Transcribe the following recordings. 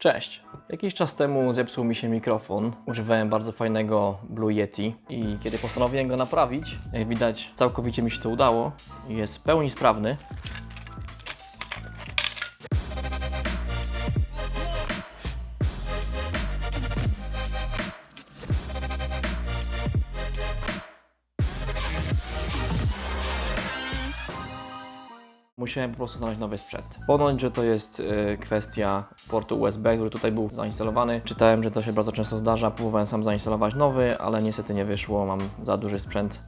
Cześć! Jakiś czas temu zepsuł mi się mikrofon. Używałem bardzo fajnego Blue Yeti i kiedy postanowiłem go naprawić, jak widać całkowicie mi się to udało. Jest w pełni sprawny. Musiałem po prostu znaleźć nowy sprzęt. Ponoć, że to jest e, kwestia portu USB, który tutaj był zainstalowany. Czytałem, że to się bardzo często zdarza. Próbowałem sam zainstalować nowy, ale niestety nie wyszło. Mam za duży sprzęt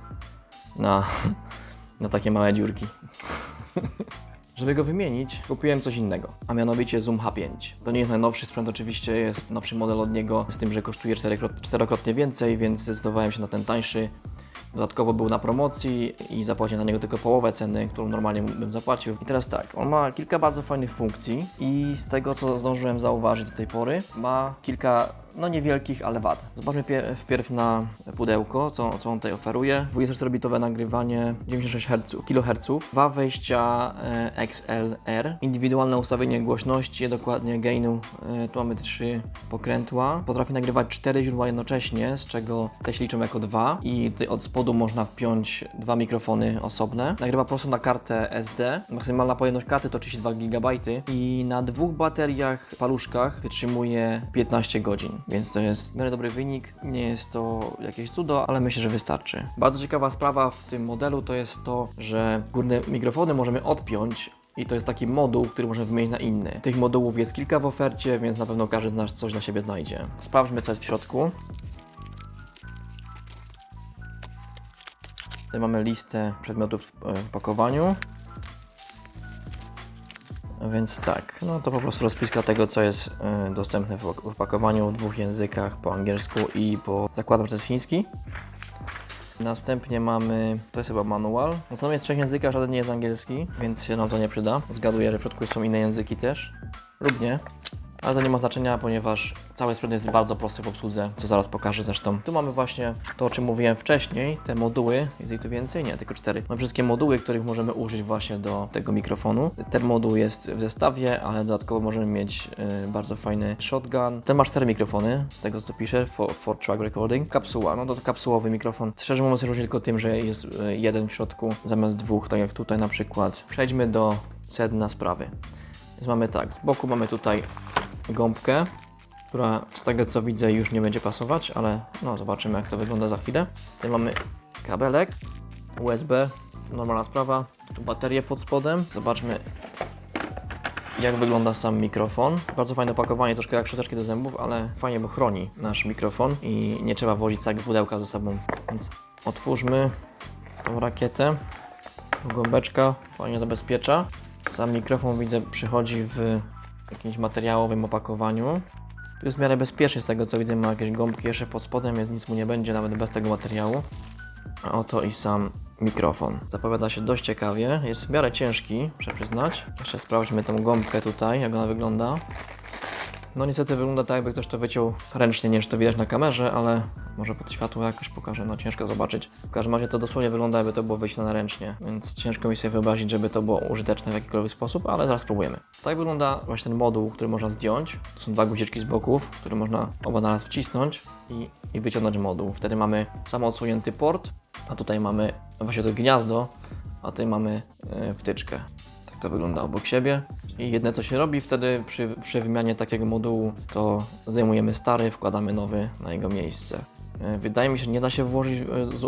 na, na takie małe dziurki. Żeby go wymienić, kupiłem coś innego, a mianowicie Zoom H5. To nie jest najnowszy sprzęt, oczywiście jest nowszy model od niego, z tym, że kosztuje czterokrot- czterokrotnie więcej, więc zdecydowałem się na ten tańszy. Dodatkowo był na promocji i zapłaciłem na niego tylko połowę ceny, którą normalnie bym zapłacił. I teraz tak, on ma kilka bardzo fajnych funkcji i z tego co zdążyłem zauważyć do tej pory, ma kilka no niewielkich, ale wad. Zobaczmy pie- wpierw na pudełko, co, co on tutaj oferuje. 24-bitowe nagrywanie 96 Hz, kHz, dwa wejścia e, XLR, indywidualne ustawienie głośności, dokładnie gainu, e, tu mamy trzy pokrętła. Potrafi nagrywać cztery źródła jednocześnie, z czego te się liczą jako dwa i tutaj od spodu można wpiąć dwa mikrofony osobne. Nagrywa prosto na kartę SD. Maksymalna pojemność karty to 32 GB i na dwóch bateriach paluszkach wytrzymuje 15 godzin, więc to jest w miarę dobry wynik. Nie jest to jakieś cudo, ale myślę, że wystarczy. Bardzo ciekawa sprawa w tym modelu to jest to, że górne mikrofony możemy odpiąć i to jest taki moduł, który możemy wymienić na inny. Tych modułów jest kilka w ofercie, więc na pewno każdy z nas coś dla siebie znajdzie. Sprawdźmy, co jest w środku. Tutaj mamy listę przedmiotów w e, pakowaniu. Więc tak, no to po prostu rozpiska tego, co jest e, dostępne w op- w opakowaniu w dwóch językach, po angielsku i po zakładam, że jest chiński. Następnie mamy, to jest chyba manual. No co jest trzech językach, żaden nie jest angielski, więc się nam to nie przyda. Zgaduję, że w środku są inne języki też, lub nie. Ale to nie ma znaczenia, ponieważ cały sprzęt jest bardzo prosty w obsłudze, co zaraz pokażę zresztą. Tu mamy właśnie to, o czym mówiłem wcześniej, te moduły, jest ich tu więcej? Nie, tylko cztery. Mamy wszystkie moduły, których możemy użyć właśnie do tego mikrofonu. Ten moduł jest w zestawie, ale dodatkowo możemy mieć y, bardzo fajny shotgun. Ten ma cztery mikrofony, z tego co tu pisze, for, for track recording. Kapsuła, no to kapsułowy mikrofon. Szczerze mówiąc różni tylko tym, że jest y, jeden w środku zamiast dwóch, tak jak tutaj na przykład. Przejdźmy do sedna sprawy. Więc mamy tak, z boku mamy tutaj gąbkę, która z tego co widzę już nie będzie pasować, ale no zobaczymy jak to wygląda za chwilę. Tutaj mamy kabelek, USB, normalna sprawa, tu baterię pod spodem. Zobaczmy jak wygląda sam mikrofon. Bardzo fajne opakowanie, troszkę jak szczoteczki do zębów, ale fajnie, bo chroni nasz mikrofon i nie trzeba wozić całego pudełka ze sobą. Więc otwórzmy tą rakietę. Gąbeczka fajnie zabezpiecza. Sam mikrofon widzę przychodzi w jakimś materiałowym opakowaniu. Tu jest w miarę bezpiecznie z tego co widzę, ma jakieś gąbki jeszcze pod spodem, więc nic mu nie będzie nawet bez tego materiału. A oto i sam mikrofon. Zapowiada się dość ciekawie, jest w miarę ciężki, muszę przyznać. Jeszcze sprawdźmy tą gąbkę tutaj, jak ona wygląda. No niestety wygląda tak, jakby ktoś to wyciął ręcznie, nie że to widać na kamerze, ale może pod światło jakoś pokażę, no ciężko zobaczyć. W każdym razie to dosłownie wygląda, jakby to było wyślane ręcznie, więc ciężko mi sobie wyobrazić, żeby to było użyteczne w jakikolwiek sposób, ale zaraz spróbujemy. Tak wygląda właśnie ten moduł, który można zdjąć. To są dwa guziczki z boków, które można oba naraz wcisnąć i, i wyciągnąć moduł. Wtedy mamy samo odsłonięty port, a tutaj mamy właśnie to gniazdo, a tutaj mamy e, wtyczkę. To wygląda obok siebie. I jedne co się robi wtedy przy, przy wymianie takiego modułu, to zdejmujemy stary, wkładamy nowy na jego miejsce. E, Wydaje mi się, nie da się włożyć e,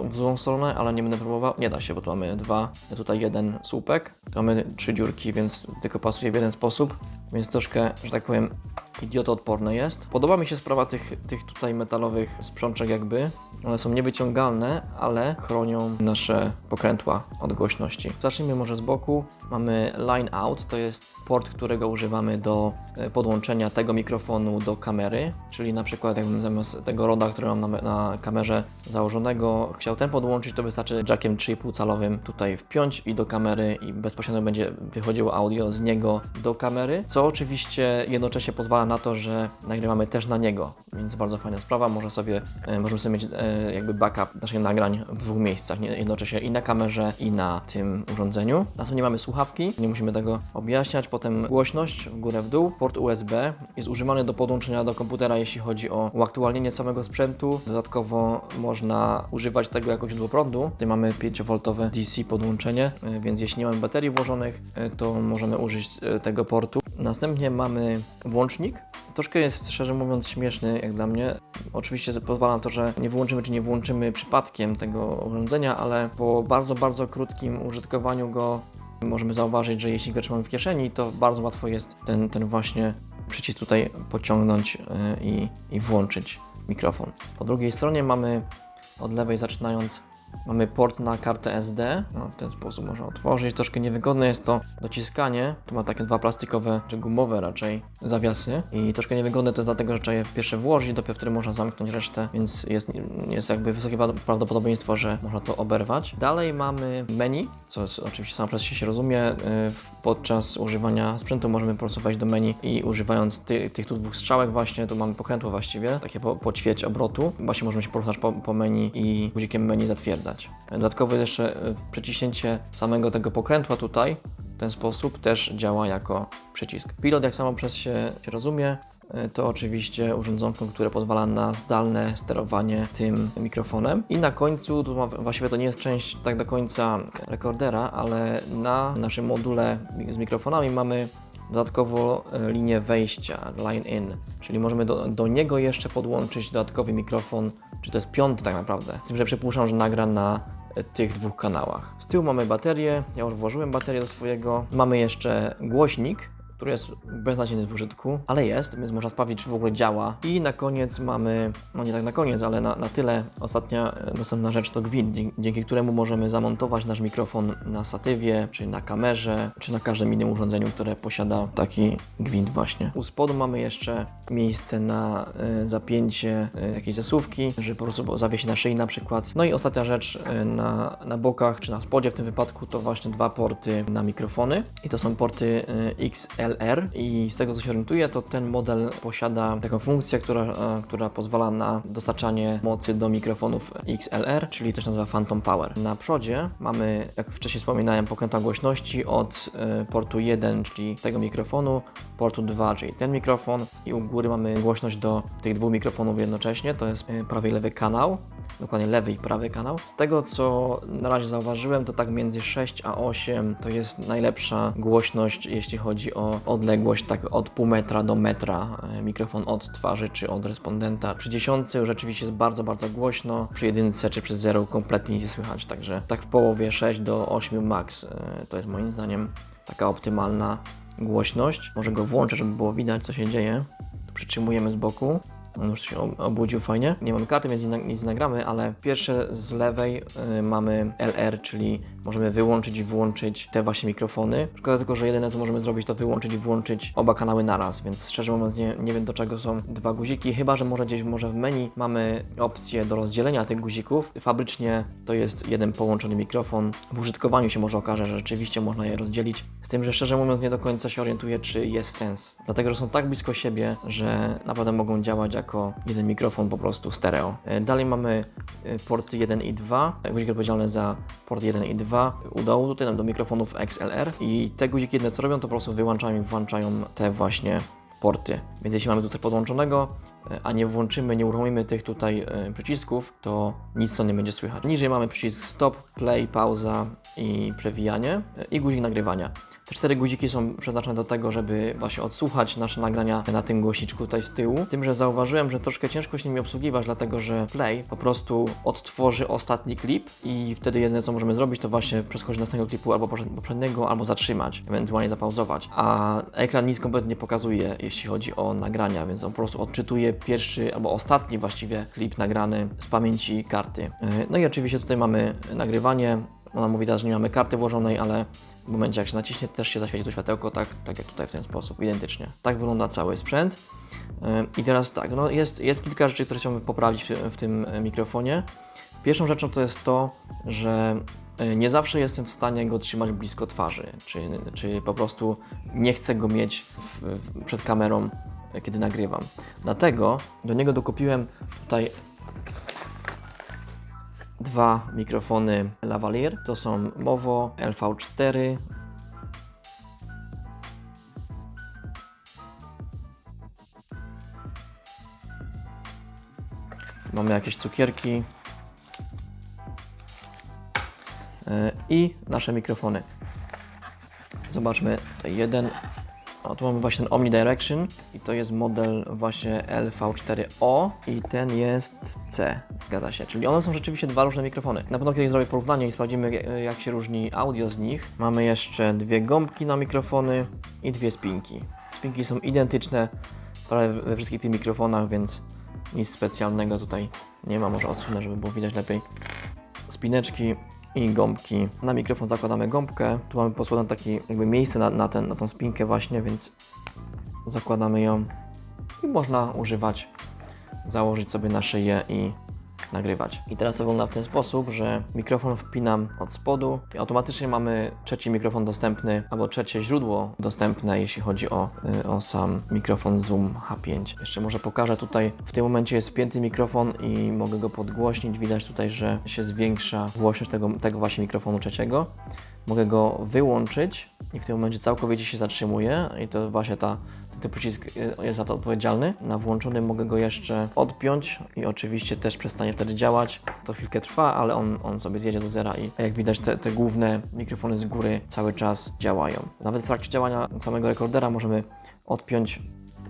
w złą stronę, ale nie będę próbował. Nie da się, bo tu mamy dwa, tutaj jeden słupek. Tu mamy trzy dziurki, więc tylko pasuje w jeden sposób. Więc troszkę, że tak powiem, idiotoodporne jest. Podoba mi się sprawa tych, tych tutaj metalowych sprzączek jakby. One są niewyciągalne, ale chronią nasze pokrętła od głośności. Zacznijmy może z boku. Mamy line out, to jest port, którego używamy do e, podłączenia tego mikrofonu do kamery, czyli na przykład jakbym zamiast tego roda, który mam na, na kamerze założonego, chciał ten podłączyć, to wystarczy jackiem 3,5 calowym tutaj wpiąć i do kamery i bezpośrednio będzie wychodziło audio z niego do kamery, co oczywiście jednocześnie pozwala na to, że nagrywamy też na niego, więc bardzo fajna sprawa, może sobie, e, możemy sobie mieć e, jakby backup naszych nagrań w dwóch miejscach, nie- jednocześnie i na kamerze i na tym urządzeniu. Następnie mamy słuchawki nie musimy tego objaśniać. Potem głośność w górę w dół, port USB jest używany do podłączenia do komputera, jeśli chodzi o uaktualnienie samego sprzętu. Dodatkowo można używać tego jako źródło prądu. Tutaj mamy 5V DC podłączenie, y, więc jeśli nie mamy baterii włożonych, to możemy użyć tego portu. Następnie mamy włącznik. Troszkę jest, szczerze mówiąc, śmieszny jak dla mnie. Oczywiście pozwala to, że nie wyłączymy czy nie włączymy przypadkiem tego urządzenia, ale po bardzo, bardzo krótkim użytkowaniu go możemy zauważyć, że jeśli go trzymamy w kieszeni, to bardzo łatwo jest ten, ten właśnie przycisk tutaj pociągnąć yy, i, i włączyć mikrofon. Po drugiej stronie mamy od lewej zaczynając Mamy port na kartę SD, no, w ten sposób można otworzyć. Troszkę niewygodne jest to dociskanie. Tu ma takie dwa plastikowe, czy gumowe raczej, zawiasy. I troszkę niewygodne to jest dlatego, że trzeba je pierwsze włożyć, dopiero wtedy można zamknąć resztę, więc jest, jest jakby wysokie prawdopodobieństwo, że można to oberwać. Dalej mamy menu, co jest, oczywiście samo przez się się rozumie. Yy, Podczas używania sprzętu możemy po prostu wejść do menu i używając ty, tych tu dwóch strzałek właśnie, tu mamy pokrętło właściwie, takie po, po obrotu. Właśnie możemy się poruszać po, po menu i guzikiem menu Dodatkowo jeszcze e, przyciśnięcie samego tego pokrętła tutaj w ten sposób też działa jako przycisk. Pilot, jak samo przez się, rozumie, to oczywiście urządzonko, które pozwala na zdalne sterowanie tym mikrofonem. I na końcu, tu ma, właściwie to nie jest część tak do końca rekordera, ale na naszym module z mikrofonami mamy dodatkowo e, linię wejścia, line in, czyli możemy do, do niego jeszcze podłączyć dodatkowy mikrofon, czy to jest piąty tak naprawdę. Z tym, że przypuszczam, że nagra na e, tych dwóch kanałach. Z tyłu mamy baterię, ja już włożyłem baterię do swojego. Mamy jeszcze głośnik, który jest beznadziejny w użytku, ale jest, więc można sprawdzić, czy w ogóle działa. I na koniec mamy, no nie tak na koniec, ale na, na tyle ostatnia e, dostępna rzecz to gwint, dzięki, któremu możemy zamontować nasz mikrofon na statywie, czy na kamerze, czy na każdym innym urządzeniu, które posiada taki gwint właśnie. U spodu mamy jeszcze miejsce na y, zapięcie y, jakiejś zasówki, żeby po prostu zawiesić na szyi na przykład. No i ostatnia rzecz y, na, na bokach, czy na spodzie w tym wypadku, to właśnie dwa porty na mikrofony. I to są porty y, XL LR i z tego co się orientuję, to ten model posiada taką funkcję, która, e, która pozwala na dostarczanie mocy do mikrofonów XLR, czyli też nazywa Phantom Power. Na przodzie mamy, jak wcześniej wspominałem, pokrętła głośności od e, portu 1, czyli tego mikrofonu, portu 2, czyli ten mikrofon i u góry mamy głośność do tych dwóch mikrofonów jednocześnie, to jest e, prawy i lewy kanał dokładnie lewy i prawy kanał. Z tego co na razie zauważyłem, to tak między 6 a 8 to jest najlepsza głośność, jeśli chodzi o odległość tak od pół metra do metra e, mikrofon od twarzy czy od respondenta. Przy dziesiątce rzeczywiście jest bardzo, bardzo głośno, przy jedynce czy przy zero kompletnie nie słychać, także tak w połowie 6 do 8 max e, to jest moim zdaniem taka optymalna głośność. Może go włączę, żeby było widać co się dzieje. Przytrzymujemy z boku. On już się obudził fajnie. Nie mamy karty, więc nic nagramy, ale pierwsze z lewej y, mamy LR, czyli możemy wyłączyć i włączyć te właśnie mikrofony. Szkoda tylko, że jedyne co możemy zrobić to wyłączyć i włączyć oba kanały naraz, więc szczerze mówiąc nie, nie wiem do czego są dwa guziki, chyba że może gdzieś może w menu mamy opcję do rozdzielenia tych guzików. Fabrycznie to jest jeden połączony mikrofon. W użytkowaniu się może okaże, że rzeczywiście można je rozdzielić. Z tym, że szczerze mówiąc nie do końca się orientuję, czy jest sens. Dlatego, że są tak blisko siebie, że naprawdę mogą działać jako jeden mikrofon po prostu stereo. E, dalej mamy e, porty 1 i 2, guzik odpowiedzialny za port 1 i 2 u dołu tutaj do mikrofonów XLR i te guziki jedne co robią, to po prostu wyłączają i włączają te właśnie porty. Więc jeśli mamy tu coś podłączonego, e, a nie włączymy, nie uruchomimy tych tutaj przycisków, to nic to nie będzie słychać. Niżej mamy przycisk stop, play, pauza i przewijanie i guzik nagrywania. Te cztery guziki są przeznaczone do tego, żeby właśnie odsłuchać nasze nagrania na tym głośniczku tutaj z tyłu. Tym, że zauważyłem, że troszkę ciężko się nimi obsługiwać, dlatego że Play po prostu odtworzy ostatni klip i wtedy jedyne co możemy zrobić, to właśnie przeskoczyć następnego klipu albo poprzedniego, albo zatrzymać, ewentualnie zapauzować. A ekran nic kompletnie nie pokazuje, jeśli chodzi o nagrania, więc on po prostu odczytuje pierwszy albo ostatni właściwie klip nagrany z pamięci karty. E, no i oczywiście tutaj mamy nagrywanie. Ona mówi teraz, że nie mamy karty włożonej, ale w momencie jak się naciśnie też się zaświeci to światełko, tak, tak jak tutaj w ten sposób, identycznie. Tak wygląda cały sprzęt. I teraz tak, no jest, jest kilka rzeczy, które chciałbym poprawić w, w tym e, mikrofonie. Pierwszą rzeczą to jest to, że e, nie zawsze jestem w stanie go trzymać blisko twarzy, czy, czy po prostu nie chcę go mieć w, w, przed kamerą, e, kiedy nagrywam. Dlatego do niego dokupiłem tutaj dwa mikrofony lavalier. To są Movo LV4, Mamy jakieś cukierki e, i nasze mikrofony. Zobaczmy, jeden tu mamy właśnie ten Omnidirection i to jest model właśnie LV4O i ten jest C, zgadza się. Czyli one są rzeczywiście dwa różne mikrofony. Na pewno kiedyś zrobię porównanie i sprawdzimy e, jak się różni audio z nich. Mamy jeszcze dwie gąbki na mikrofony i dwie spinki. Spinki są identyczne prawie we wszystkich tych mikrofonach, więc nic specjalnego tutaj nie ma. Może odsunę, żeby było widać lepiej. Spineczki i gąbki. Na mikrofon zakładamy gąbkę. Tu mamy posłane takie jakby miejsce na, na, ten, na tą spinkę właśnie, więc zakładamy ją i można używać, założyć sobie na szyję i nagrywać. I teraz wygląda w ten sposób, że mikrofon wpinam od spodu i automatycznie mamy trzeci mikrofon dostępny albo trzecie źródło dostępne, jeśli chodzi o, y, o sam mikrofon Zoom H5. Jeszcze może pokażę tutaj, w tym momencie jest wpięty mikrofon i mogę go podgłośnić. Widać tutaj, że się zwiększa głośność tego, tego właśnie mikrofonu trzeciego. Mogę go wyłączyć i w tym momencie całkowicie się zatrzymuje i to właśnie ta ten przycisk y, jest za to odpowiedzialny. Na włączonym mogę go jeszcze odpiąć i oczywiście też przestanie wtedy działać. To chwilkę trwa, ale on, on sobie zjedzie do zera i jak widać te, te główne mikrofony z góry cały czas działają. Nawet w trakcie działania samego rekordera możemy odpiąć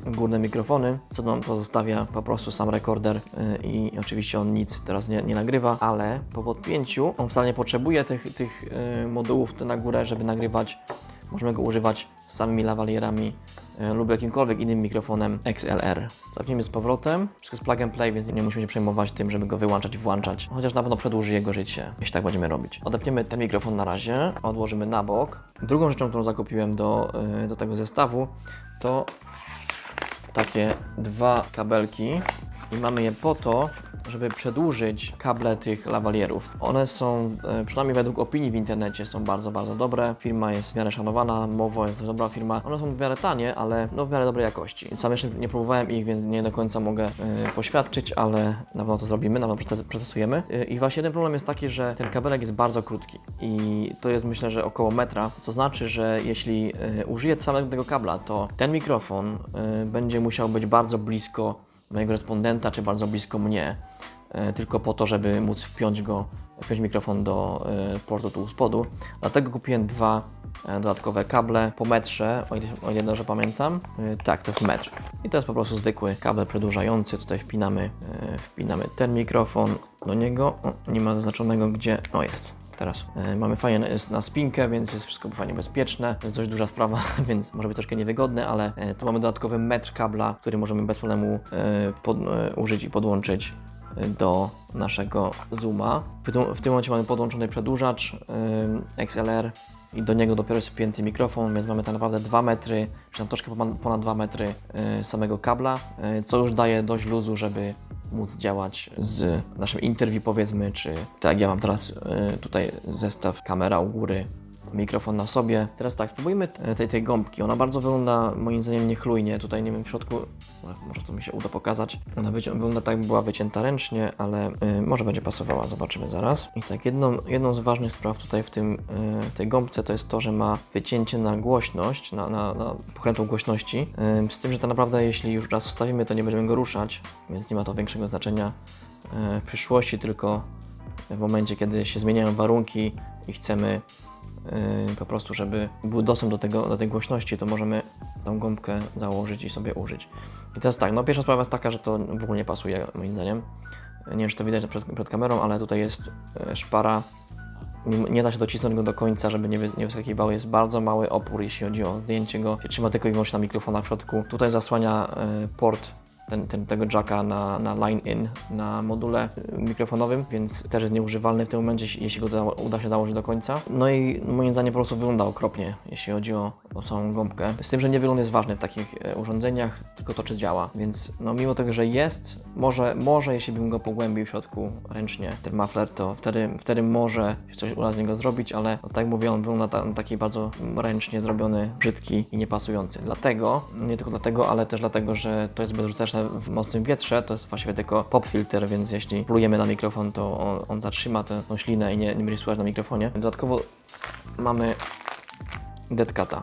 górne mikrofony, co nam pozostawia po prostu sam rekorder yy, i oczywiście on nic teraz nie, nie nagrywa, ale po podpięciu on wcale nie potrzebuje tych, tych yy, modułów na górę, żeby nagrywać. Możemy go używać samymi lawalierami lub jakimkolwiek innym mikrofonem XLR. Zapniemy z powrotem, wszystko jest plug and play, więc nie musimy się przejmować tym, żeby go wyłączać włączać, chociaż na pewno przedłuży jego życie, jeśli tak będziemy robić. Odepniemy ten mikrofon na razie, odłożymy na bok. Drugą rzeczą, którą zakupiłem do, yy, do tego zestawu, to takie dwa kabelki i mamy je po to, żeby przedłużyć kable tych lawalierów. One są, e, przynajmniej według opinii w internecie, są bardzo, bardzo dobre. Firma jest w miarę szanowana, Mowo jest dobra firma. One są w miarę tanie, ale no w miarę dobrej jakości. Sam jeszcze nie próbowałem ich, więc nie do końca mogę e, poświadczyć, ale na pewno to zrobimy, na pewno przetestujemy. E, I właśnie jeden problem jest taki, że ten kabelek jest bardzo krótki i to jest myślę, że około metra, co znaczy, że jeśli e, użyję samego tego kabla, to ten mikrofon będzie musiał być bardzo blisko mojego respondenta, czy bardzo blisko mnie, e, tylko po to, żeby móc wpiąć go, wpiąć mikrofon do e, portu tu u spodu. Dlatego kupiłem dwa e, dodatkowe kable po metrze, o ile, o ile dobrze pamiętam. Tak, to jest metr. I to jest po prostu zwykły kabel przedłużający. Tutaj wpinamy, wpinamy ten mikrofon do niego. O, nie ma zaznaczonego gdzie. O, jest. Teraz e, mamy fajnie na spinkę, więc jest wszystko fajnie bezpieczne. To jest dość duża sprawa, więc może być troszkę niewygodne, ale e, tu mamy dodatkowy metr kabla, który możemy bez problemu e, pod, użyć i podłączyć do naszego Zooma. W tym, w tym momencie mamy podłączony przedłużacz XLR i do niego dopiero jest wpięty mikrofon, więc mamy tak naprawdę 2 metry, czy tam troszkę ponad, ponad 2 metry samego kabla, co już daje dość luzu, żeby móc działać z naszym interview powiedzmy, czy tak jak ja mam teraz y, tutaj zestaw, kamera u góry, mikrofon na sobie. Teraz tak, spróbujmy tej, tej gąbki. Ona bardzo wygląda moim zdaniem niechlujnie. Tutaj nie wiem w środku, może to mi się uda pokazać. Ona wygląda tak, była wycięta ręcznie, ale y, może będzie pasowała, zobaczymy zaraz. I tak, jedną, jedną z ważnych spraw tutaj w, tym, y, tej gąbce to jest to, że ma wycięcie na głośność, na, na, na pokrętą głośności. Y, z tym, że tak naprawdę jeśli już raz ustawimy, to nie będziemy go ruszać, więc nie ma to większego znaczenia w przyszłości, tylko w momencie, kiedy się zmieniają warunki i chcemy po prostu, żeby był dostęp do, tego, do tej głośności, to możemy tą gąbkę założyć i sobie użyć. I teraz tak, no pierwsza sprawa jest taka, że to w ogóle nie pasuje moim zdaniem. Nie wiem, czy to widać przed, przed kamerą, ale tutaj jest yy, szpara. Nie- da się docisnąć go do końca, żeby nie, nie wyskakiwał. Jest bardzo mały opór, jeśli chodzi o zdjęcie go. Trzyma tylko i wyłącznie na mikrofonach w środku. Tutaj zasłania yy, port ten, ten, tego jacka na, na line-in na module y, mikrofonowym, więc też jest nieużywalny w tym momencie, jeśli- go da, uda się założyć do końca. No i moim zdaniem po prostu wygląda okropnie, jeśli chodzi o, o samą gąbkę. Z tym, że nie wygląd jest ważny w takich e, urządzeniach, tylko to czy działa. Więc no mimo tego, że jest, może, może jeśli bym go pogłębił w środku ręcznie, ten muffler, to wtedy, wtedy może się coś uda z niego zrobić, ale no, tak jak mówię, on wygląda ta, taki bardzo ręcznie zrobiony, brzydki i niepasujący. Dlatego, nie tylko dlatego, ale też dlatego, że to jest w mocnym wietrze, to jest właściwie tylko pop filter, więc jeśli plujemy na mikrofon, to on, on zatrzyma tę tą ślinę i nie, nie będzie słychać na mikrofonie. Dodatkowo mamy deadcata.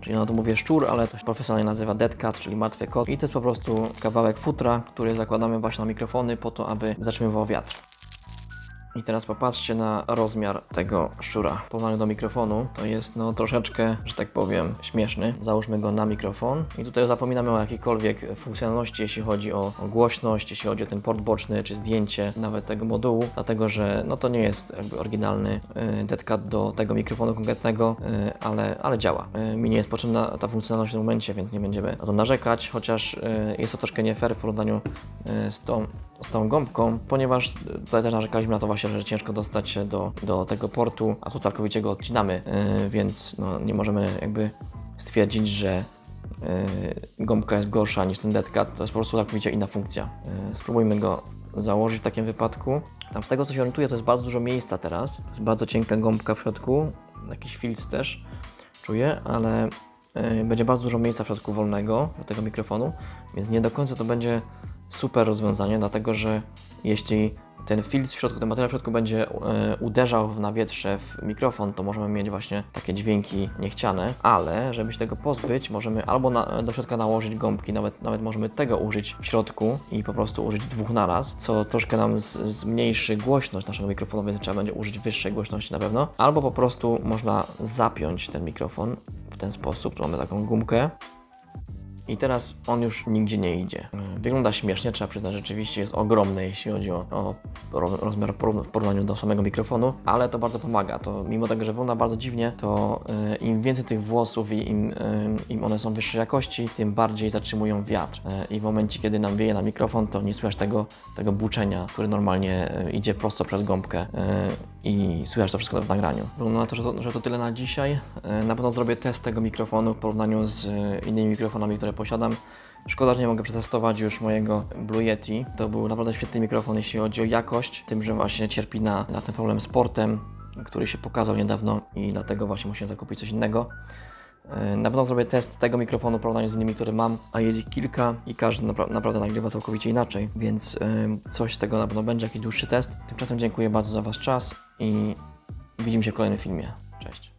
czyli no to mówię szczur, ale to się profesjonalnie nazywa dead cat, czyli martwy kot. I to jest po prostu kawałek futra, który zakładamy właśnie na mikrofony po to, aby zatrzymywał wiatr. I teraz popatrzcie na rozmiar tego szczura. W porównaniu do mikrofonu to jest no troszeczkę, że tak powiem, śmieszny. Załóżmy go na mikrofon i tutaj zapominamy o jakiejkolwiek funkcjonalności, jeśli chodzi o, głośność, jeśli chodzi o ten port boczny, czy zdjęcie nawet tego modułu, dlatego że no to nie jest jakby oryginalny y, deadcat do tego mikrofonu konkretnego, y, ale, ale działa. Y, mi nie jest potrzebna ta funkcjonalność w tym momencie, więc nie będziemy na to narzekać, chociaż y, jest to troszkę nie fair w porównaniu z tą z tą gąbką, ponieważ tutaj też narzekaliśmy na to właśnie, że ciężko dostać się do, do tego portu, a tu całkowicie go odcinamy, yy, więc no, nie możemy jakby stwierdzić, że yy, gąbka jest gorsza niż ten deadcat, to jest po prostu całkowicie inna funkcja. Yy, spróbujmy go założyć w takim wypadku. Tam z tego co się orientuję, to jest bardzo dużo miejsca teraz, jest bardzo cienka gąbka w środku, jakiś filc też czuję, ale będzie bardzo dużo miejsca w środku wolnego do tego mikrofonu, więc nie do końca to będzie super rozwiązanie, dlatego że jeśli ten filtr w środku, ten materiał w środku będzie e, uderzał w nawietrze w mikrofon, to możemy mieć właśnie takie dźwięki niechciane, ale żeby się tego pozbyć, możemy albo na, do środka nałożyć gąbki, nawet, nawet możemy tego użyć w środku i po prostu użyć dwóch naraz, co troszkę nam z, zmniejszy głośność naszego mikrofonu, więc trzeba będzie użyć wyższej głośności na pewno, albo po prostu można zapiąć ten mikrofon w ten sposób, tu mamy taką gumkę, i teraz on już nigdzie nie idzie. Wygląda śmiesznie, trzeba przyznać, rzeczywiście jest ogromny, jeśli chodzi o, o ro- rozmiar w porównaniu do samego mikrofonu, ale to bardzo pomaga. To mimo tego, że wygląda bardzo dziwnie, to y, im więcej tych włosów i im, y, im one są wyższej jakości, tym bardziej zatrzymują wiatr. Y, I w momencie, kiedy nam wieje na mikrofon, to nie słychać tego, tego buczenia, który normalnie idzie prosto przez gąbkę. Y, i słychać to wszystko w nagraniu. Wygląda na to, że to, że to tyle na dzisiaj. E, Na pewno zrobię test tego mikrofonu w porównaniu z e, innymi mikrofonami, które posiadam. Szkoda, że nie mogę przetestować już mojego Blue Yeti. To był naprawdę świetny mikrofon, jeśli chodzi o jakość, tym, że właśnie cierpi na, na ten problem z portem, który się pokazał niedawno i dlatego właśnie musiałem zakupić coś innego. E, Na pewno zrobię test tego mikrofonu w porównaniu z innymi, które mam, a jest ich kilka i każdy napra- naprawdę nagrywa całkowicie inaczej, więc em, coś z tego na pewno będzie, jakiś dłuższy test. Tymczasem dziękuję bardzo za Wasz czas i widzimy się w kolejnym filmie. Cześć.